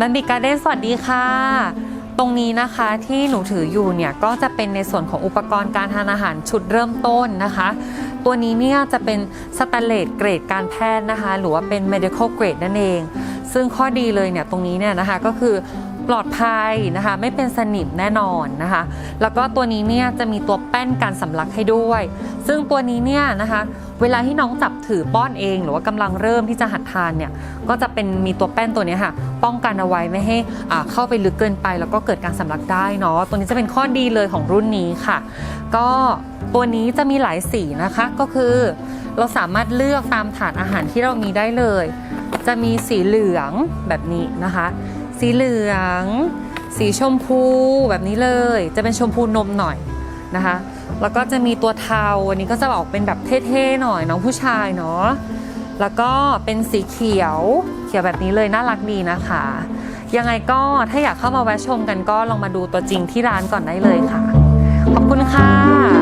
บันบิการ์เด้นสวัสดีค่ะ ตรงนี้นะคะที่หนูถืออยู่เนี่ยก็จะเป็นในส่วนของอุปกรณ์การทานอาหารชุดเริ่มต้นนะคะ ตัวนี้เนี่ยจะเป็นสแตนเลสเกรดการแพทย์นะคะ หรือว่าเป็น medical grade นั่นเอง ซึ่งข้อดีเลยเนี่ยตรงนี้เนี่ยนะคะก็คือ ปลอดภัยนะคะ ไม่เป็นสนิมแน่นอนนะคะ แล้วก็ตัวนี้เนี่ยจะมีตัวแป้นการสำลักให้ด้วย ซึ่งตัวนี้เนี่ยนะคะ เวลาที่น้องจับถือป้อนเอง หรือว่ากำลังเริ่มที่จะหัดทานเนี่ยก็จะเป็นมีตัวแป้นตัวนี้ค่ะ ป้องกันเอาไว้ไม่ให้อ่าเข้าไปลึกเกินไป แล้วก็เกิดการสำลักได้เนาะตัวนี้จะเป็นข้อดีเลยของรุ่นนี้ค่ะ ก็ตัวนี้จะมีหลายสีนะคะก็คือ เราสามารถเลือกตามถาดอาหารที่เรามีได้เลย จะมีสีเหลืองแบบนี้นะคะ สีเหลือง สีชมพูแบบนี้เลย จะเป็นชมพูนมหน่อยนะคะ แล้วก็จะมีตัวเทาอันนี้ก็จะออกเป็นแบบเท่ๆหน่อยน้องผู้ชายเนาะแล้วก็เป็นสีเขียวเขียวแบบนี้เลยน่ารักดีนะคะ ยังไงก็ถ้าอยากเข้ามาแวะชมกันก็ลองมาดูตัวจริงที่ร้านก่อนได้เลยค่ะ ขอบคุณค่ะ